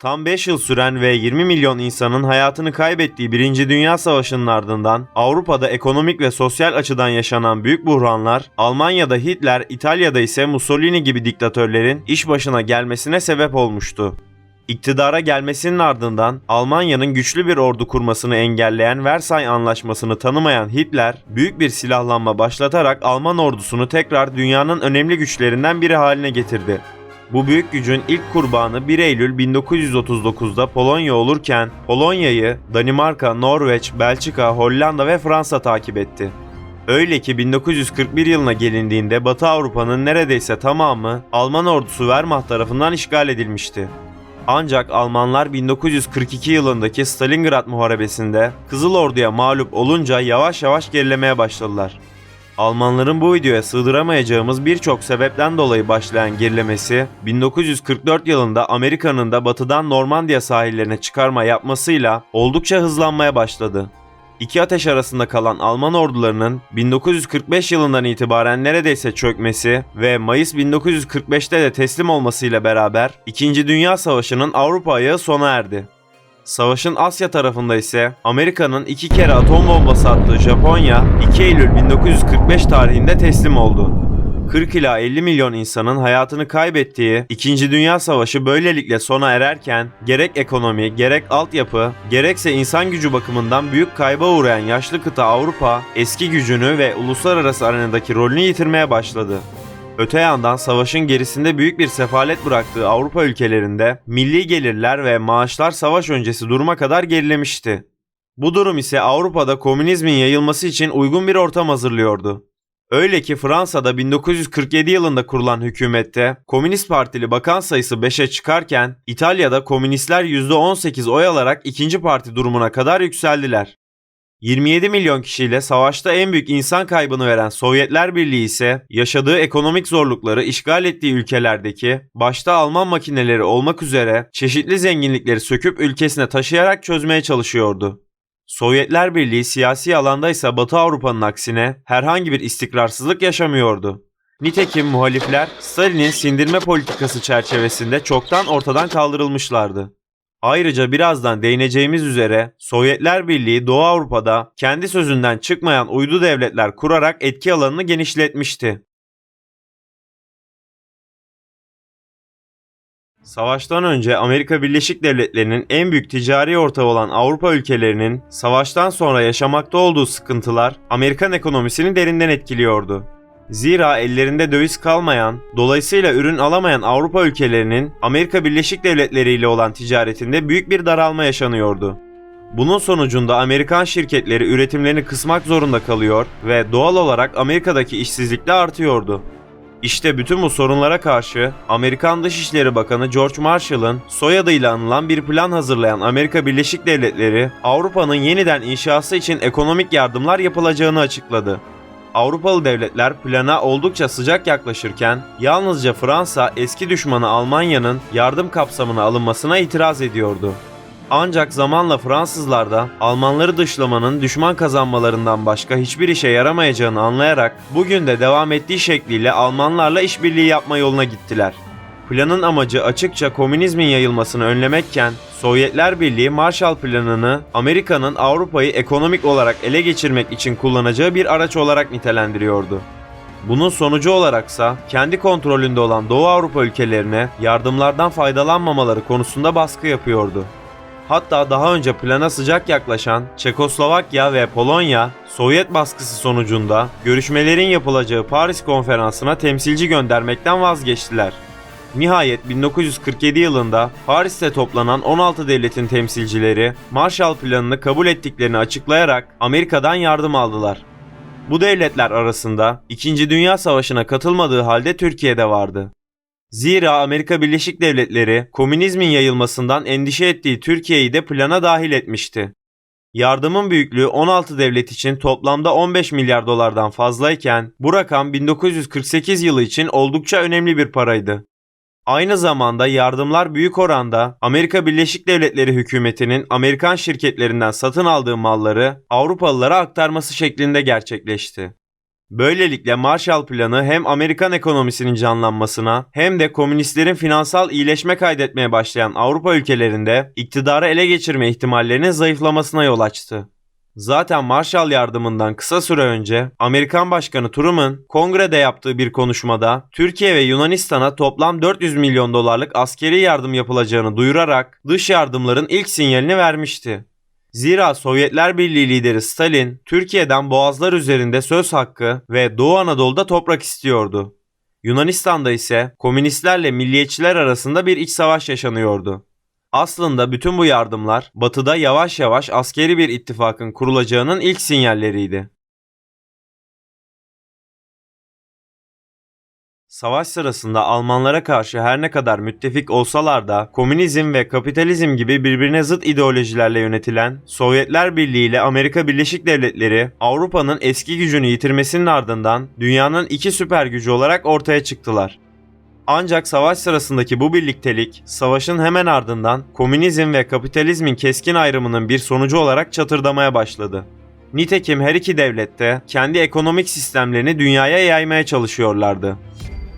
Tam 5 yıl süren ve 20 milyon insanın hayatını kaybettiği 1. Dünya Savaşı'nın ardından Avrupa'da ekonomik ve sosyal açıdan yaşanan büyük buhranlar, Almanya'da Hitler, İtalya'da ise Mussolini gibi diktatörlerin iş başına gelmesine sebep olmuştu. İktidara gelmesinin ardından Almanya'nın güçlü bir ordu kurmasını engelleyen Versay Anlaşması'nı tanımayan Hitler, büyük bir silahlanma başlatarak Alman ordusunu tekrar dünyanın önemli güçlerinden biri haline getirdi. Bu büyük gücün ilk kurbanı 1 Eylül 1939'da Polonya olurken Polonya'yı Danimarka, Norveç, Belçika, Hollanda ve Fransa takip etti. Öyle ki 1941 yılına gelindiğinde Batı Avrupa'nın neredeyse tamamı Alman ordusu Wehrmacht tarafından işgal edilmişti. Ancak Almanlar 1942 yılındaki Stalingrad Muharebesi'nde Kızıl Ordu'ya mağlup olunca yavaş yavaş gerilemeye başladılar. Almanların bu videoya sığdıramayacağımız birçok sebepten dolayı başlayan gerilemesi 1944 yılında Amerika'nın da batıdan Normandiya sahillerine çıkarma yapmasıyla oldukça hızlanmaya başladı. İki ateş arasında kalan Alman ordularının 1945 yılından itibaren neredeyse çökmesi ve Mayıs 1945'te de teslim olmasıyla beraber 2. Dünya Savaşı'nın Avrupa sona erdi. Savaşın Asya tarafında ise Amerika'nın iki kere atom bombası attığı Japonya 2 Eylül 1945 tarihinde teslim oldu. 40 ila 50 milyon insanın hayatını kaybettiği 2. Dünya Savaşı böylelikle sona ererken gerek ekonomi, gerek altyapı, gerekse insan gücü bakımından büyük kayba uğrayan yaşlı kıta Avrupa eski gücünü ve uluslararası arenadaki rolünü yitirmeye başladı. Öte yandan savaşın gerisinde büyük bir sefalet bıraktığı Avrupa ülkelerinde milli gelirler ve maaşlar savaş öncesi duruma kadar gerilemişti. Bu durum ise Avrupa'da komünizmin yayılması için uygun bir ortam hazırlıyordu. Öyle ki Fransa'da 1947 yılında kurulan hükümette Komünist Partili bakan sayısı 5'e çıkarken İtalya'da komünistler %18 oy alarak ikinci parti durumuna kadar yükseldiler. 27 milyon kişiyle savaşta en büyük insan kaybını veren Sovyetler Birliği ise yaşadığı ekonomik zorlukları işgal ettiği ülkelerdeki başta Alman makineleri olmak üzere çeşitli zenginlikleri söküp ülkesine taşıyarak çözmeye çalışıyordu. Sovyetler Birliği siyasi alanda ise Batı Avrupa'nın aksine herhangi bir istikrarsızlık yaşamıyordu. Nitekim muhalifler Stalin'in sindirme politikası çerçevesinde çoktan ortadan kaldırılmışlardı. Ayrıca birazdan değineceğimiz üzere Sovyetler Birliği Doğu Avrupa'da kendi sözünden çıkmayan uydu devletler kurarak etki alanını genişletmişti. Savaştan önce Amerika Birleşik Devletleri'nin en büyük ticari ortağı olan Avrupa ülkelerinin savaştan sonra yaşamakta olduğu sıkıntılar Amerikan ekonomisini derinden etkiliyordu. Zira ellerinde döviz kalmayan, dolayısıyla ürün alamayan Avrupa ülkelerinin Amerika Birleşik Devletleri ile olan ticaretinde büyük bir daralma yaşanıyordu. Bunun sonucunda Amerikan şirketleri üretimlerini kısmak zorunda kalıyor ve doğal olarak Amerika'daki işsizlik de artıyordu. İşte bütün bu sorunlara karşı Amerikan Dışişleri Bakanı George Marshall'ın soyadıyla anılan bir plan hazırlayan Amerika Birleşik Devletleri, Avrupa'nın yeniden inşası için ekonomik yardımlar yapılacağını açıkladı. Avrupalı devletler plana oldukça sıcak yaklaşırken yalnızca Fransa eski düşmanı Almanya'nın yardım kapsamına alınmasına itiraz ediyordu. Ancak zamanla Fransızlar da Almanları dışlamanın düşman kazanmalarından başka hiçbir işe yaramayacağını anlayarak bugün de devam ettiği şekliyle Almanlarla işbirliği yapma yoluna gittiler. Planın amacı açıkça komünizmin yayılmasını önlemekken Sovyetler Birliği Marshall Planı'nı Amerika'nın Avrupa'yı ekonomik olarak ele geçirmek için kullanacağı bir araç olarak nitelendiriyordu. Bunun sonucu olaraksa kendi kontrolünde olan Doğu Avrupa ülkelerine yardımlardan faydalanmamaları konusunda baskı yapıyordu. Hatta daha önce plana sıcak yaklaşan Çekoslovakya ve Polonya, Sovyet baskısı sonucunda görüşmelerin yapılacağı Paris konferansına temsilci göndermekten vazgeçtiler. Nihayet 1947 yılında Paris'te toplanan 16 devletin temsilcileri Marshall Planı'nı kabul ettiklerini açıklayarak Amerika'dan yardım aldılar. Bu devletler arasında 2. Dünya Savaşı'na katılmadığı halde Türkiye'de vardı. Zira Amerika Birleşik Devletleri komünizmin yayılmasından endişe ettiği Türkiye'yi de plana dahil etmişti. Yardımın büyüklüğü 16 devlet için toplamda 15 milyar dolardan fazlayken bu rakam 1948 yılı için oldukça önemli bir paraydı. Aynı zamanda yardımlar büyük oranda Amerika Birleşik Devletleri hükümetinin Amerikan şirketlerinden satın aldığı malları Avrupalılara aktarması şeklinde gerçekleşti. Böylelikle Marshall Planı hem Amerikan ekonomisinin canlanmasına hem de komünistlerin finansal iyileşme kaydetmeye başlayan Avrupa ülkelerinde iktidarı ele geçirme ihtimallerinin zayıflamasına yol açtı. Zaten Marshall yardımından kısa süre önce Amerikan Başkanı Truman kongrede yaptığı bir konuşmada Türkiye ve Yunanistan'a toplam 400 milyon dolarlık askeri yardım yapılacağını duyurarak dış yardımların ilk sinyalini vermişti. Zira Sovyetler Birliği lideri Stalin Türkiye'den boğazlar üzerinde söz hakkı ve Doğu Anadolu'da toprak istiyordu. Yunanistan'da ise komünistlerle milliyetçiler arasında bir iç savaş yaşanıyordu. Aslında bütün bu yardımlar Batı'da yavaş yavaş askeri bir ittifakın kurulacağının ilk sinyalleriydi. Savaş sırasında Almanlara karşı her ne kadar müttefik olsalar da komünizm ve kapitalizm gibi birbirine zıt ideolojilerle yönetilen Sovyetler Birliği ile Amerika Birleşik Devletleri Avrupa'nın eski gücünü yitirmesinin ardından dünyanın iki süper gücü olarak ortaya çıktılar. Ancak savaş sırasındaki bu birliktelik savaşın hemen ardından komünizm ve kapitalizmin keskin ayrımının bir sonucu olarak çatırdamaya başladı. Nitekim her iki devlet de kendi ekonomik sistemlerini dünyaya yaymaya çalışıyorlardı.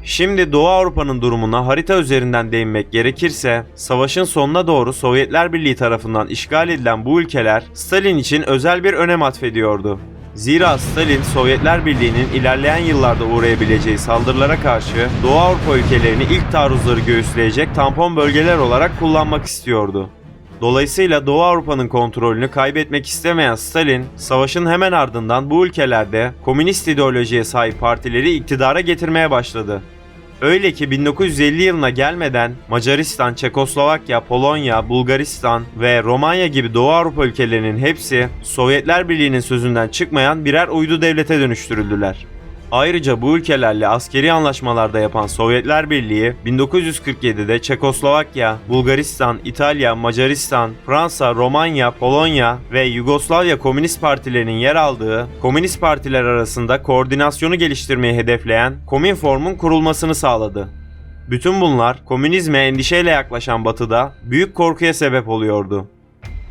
Şimdi Doğu Avrupa'nın durumuna harita üzerinden değinmek gerekirse, savaşın sonuna doğru Sovyetler Birliği tarafından işgal edilen bu ülkeler Stalin için özel bir önem atfediyordu. Zira Stalin, Sovyetler Birliği'nin ilerleyen yıllarda uğrayabileceği saldırılara karşı Doğu Avrupa ülkelerini ilk taarruzları göğüsleyecek tampon bölgeler olarak kullanmak istiyordu. Dolayısıyla Doğu Avrupa'nın kontrolünü kaybetmek istemeyen Stalin, savaşın hemen ardından bu ülkelerde komünist ideolojiye sahip partileri iktidara getirmeye başladı. Öyle ki 1950 yılına gelmeden Macaristan, Çekoslovakya, Polonya, Bulgaristan ve Romanya gibi Doğu Avrupa ülkelerinin hepsi Sovyetler Birliği'nin sözünden çıkmayan birer uydu devlete dönüştürüldüler. Ayrıca bu ülkelerle askeri anlaşmalarda yapan Sovyetler Birliği 1947'de Çekoslovakya, Bulgaristan, İtalya, Macaristan, Fransa, Romanya, Polonya ve Yugoslavya Komünist Partilerinin yer aldığı Komünist Partiler arasında koordinasyonu geliştirmeyi hedefleyen Kominform'un kurulmasını sağladı. Bütün bunlar komünizme endişeyle yaklaşan Batı'da büyük korkuya sebep oluyordu.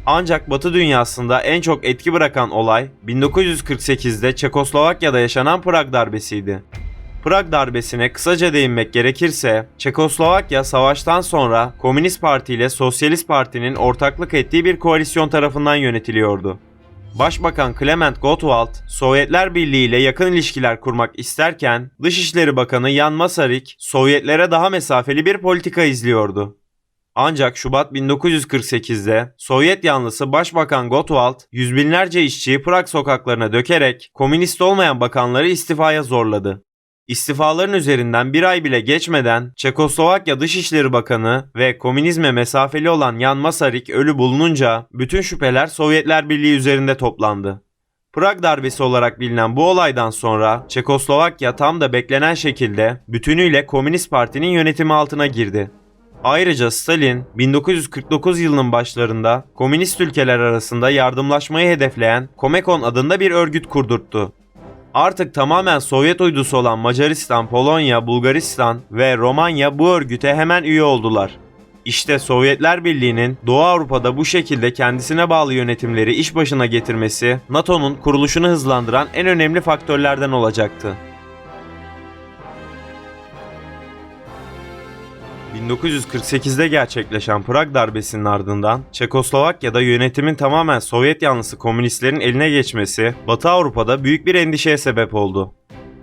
Ancak Batı dünyasında en çok etki bırakan olay 1948'de Çekoslovakya'da yaşanan Prag darbesiydi. Prag darbesine kısaca değinmek gerekirse, Çekoslovakya savaştan sonra Komünist Parti ile Sosyalist Parti'nin ortaklık ettiği bir koalisyon tarafından yönetiliyordu. Başbakan Clement Gottwald, Sovyetler Birliği ile yakın ilişkiler kurmak isterken, Dışişleri Bakanı Jan Masaryk, Sovyetlere daha mesafeli bir politika izliyordu. Ancak Şubat 1948'de Sovyet yanlısı Başbakan Gottwald yüz binlerce işçiyi Prag sokaklarına dökerek komünist olmayan bakanları istifaya zorladı. İstifaların üzerinden bir ay bile geçmeden Çekoslovakya Dışişleri Bakanı ve komünizme mesafeli olan Jan Masaryk ölü bulununca bütün şüpheler Sovyetler Birliği üzerinde toplandı. Prag darbesi olarak bilinen bu olaydan sonra Çekoslovakya tam da beklenen şekilde bütünüyle Komünist Parti'nin yönetimi altına girdi. Ayrıca Stalin 1949 yılının başlarında komünist ülkeler arasında yardımlaşmayı hedefleyen Komekon adında bir örgüt kurdurttu. Artık tamamen Sovyet uydusu olan Macaristan, Polonya, Bulgaristan ve Romanya bu örgüte hemen üye oldular. İşte Sovyetler Birliği'nin Doğu Avrupa'da bu şekilde kendisine bağlı yönetimleri iş başına getirmesi NATO'nun kuruluşunu hızlandıran en önemli faktörlerden olacaktı. 1948'de gerçekleşen Prag darbesinin ardından Çekoslovakya'da yönetimin tamamen Sovyet yanlısı komünistlerin eline geçmesi Batı Avrupa'da büyük bir endişeye sebep oldu.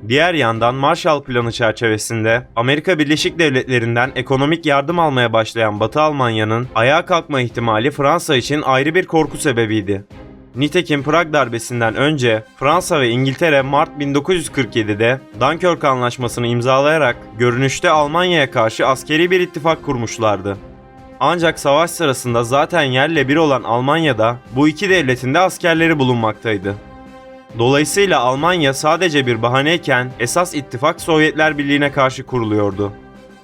Diğer yandan Marshall Planı çerçevesinde Amerika Birleşik Devletleri'nden ekonomik yardım almaya başlayan Batı Almanya'nın ayağa kalkma ihtimali Fransa için ayrı bir korku sebebiydi. Nitekim Prag darbesinden önce Fransa ve İngiltere Mart 1947'de Dunkirk Anlaşması'nı imzalayarak görünüşte Almanya'ya karşı askeri bir ittifak kurmuşlardı. Ancak savaş sırasında zaten yerle bir olan Almanya'da bu iki devletin de askerleri bulunmaktaydı. Dolayısıyla Almanya sadece bir bahaneyken esas ittifak Sovyetler Birliği'ne karşı kuruluyordu.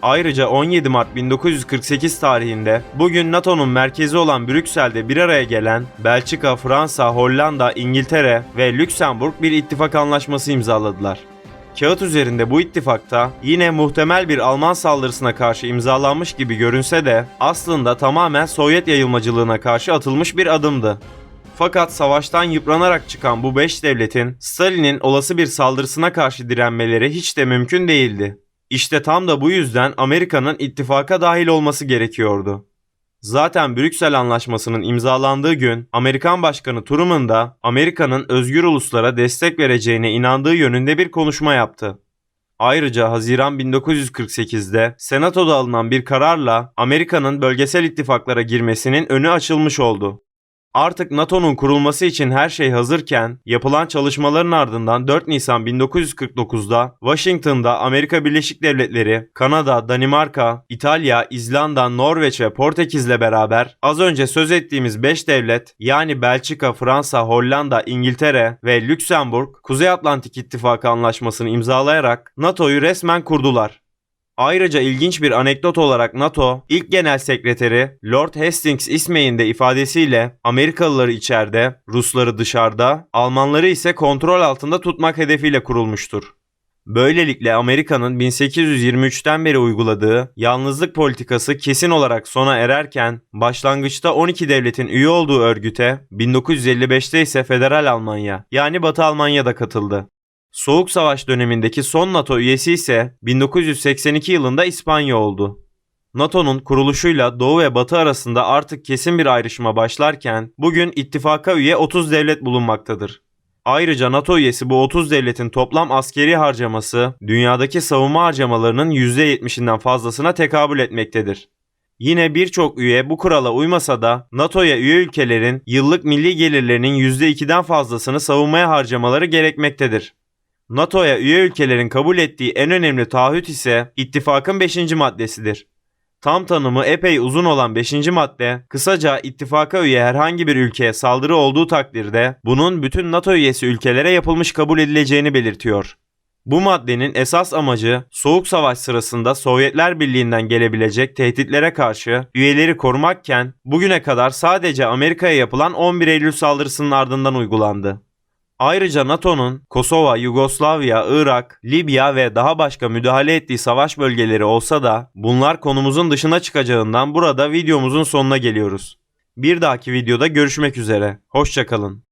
Ayrıca 17 Mart 1948 tarihinde bugün NATO'nun merkezi olan Brüksel'de bir araya gelen Belçika, Fransa, Hollanda, İngiltere ve Lüksemburg bir ittifak anlaşması imzaladılar. Kağıt üzerinde bu ittifakta yine muhtemel bir Alman saldırısına karşı imzalanmış gibi görünse de aslında tamamen Sovyet yayılmacılığına karşı atılmış bir adımdı. Fakat savaştan yıpranarak çıkan bu 5 devletin Stalin'in olası bir saldırısına karşı direnmeleri hiç de mümkün değildi. İşte tam da bu yüzden Amerika'nın ittifaka dahil olması gerekiyordu. Zaten Brüksel Anlaşması'nın imzalandığı gün Amerikan Başkanı Truman da Amerika'nın özgür uluslara destek vereceğine inandığı yönünde bir konuşma yaptı. Ayrıca Haziran 1948'de Senato'da alınan bir kararla Amerika'nın bölgesel ittifaklara girmesinin önü açılmış oldu. Artık NATO'nun kurulması için her şey hazırken yapılan çalışmaların ardından 4 Nisan 1949'da Washington'da Amerika Birleşik Devletleri, Kanada, Danimarka, İtalya, İzlanda, Norveç ve Portekiz'le beraber az önce söz ettiğimiz 5 devlet yani Belçika, Fransa, Hollanda, İngiltere ve Lüksemburg Kuzey Atlantik İttifakı anlaşmasını imzalayarak NATO'yu resmen kurdular. Ayrıca ilginç bir anekdot olarak NATO, ilk genel sekreteri Lord Hastings İsmey'in de ifadesiyle Amerikalıları içeride, Rusları dışarıda, Almanları ise kontrol altında tutmak hedefiyle kurulmuştur. Böylelikle Amerika'nın 1823'ten beri uyguladığı yalnızlık politikası kesin olarak sona ererken başlangıçta 12 devletin üye olduğu örgüte 1955'te ise Federal Almanya yani Batı Almanya da katıldı. Soğuk Savaş dönemindeki son NATO üyesi ise 1982 yılında İspanya oldu. NATO'nun kuruluşuyla Doğu ve Batı arasında artık kesin bir ayrışma başlarken bugün ittifaka üye 30 devlet bulunmaktadır. Ayrıca NATO üyesi bu 30 devletin toplam askeri harcaması dünyadaki savunma harcamalarının %70'inden fazlasına tekabül etmektedir. Yine birçok üye bu kurala uymasa da NATO'ya üye ülkelerin yıllık milli gelirlerinin %2'den fazlasını savunmaya harcamaları gerekmektedir. NATO'ya üye ülkelerin kabul ettiği en önemli taahhüt ise ittifakın 5. maddesidir. Tam tanımı epey uzun olan 5. madde, kısaca ittifaka üye herhangi bir ülkeye saldırı olduğu takdirde bunun bütün NATO üyesi ülkelere yapılmış kabul edileceğini belirtiyor. Bu maddenin esas amacı Soğuk Savaş sırasında Sovyetler Birliği'nden gelebilecek tehditlere karşı üyeleri korumakken bugüne kadar sadece Amerika'ya yapılan 11 Eylül saldırısının ardından uygulandı. Ayrıca NATO'nun Kosova, Yugoslavya, Irak, Libya ve daha başka müdahale ettiği savaş bölgeleri olsa da bunlar konumuzun dışına çıkacağından burada videomuzun sonuna geliyoruz. Bir dahaki videoda görüşmek üzere. Hoşçakalın.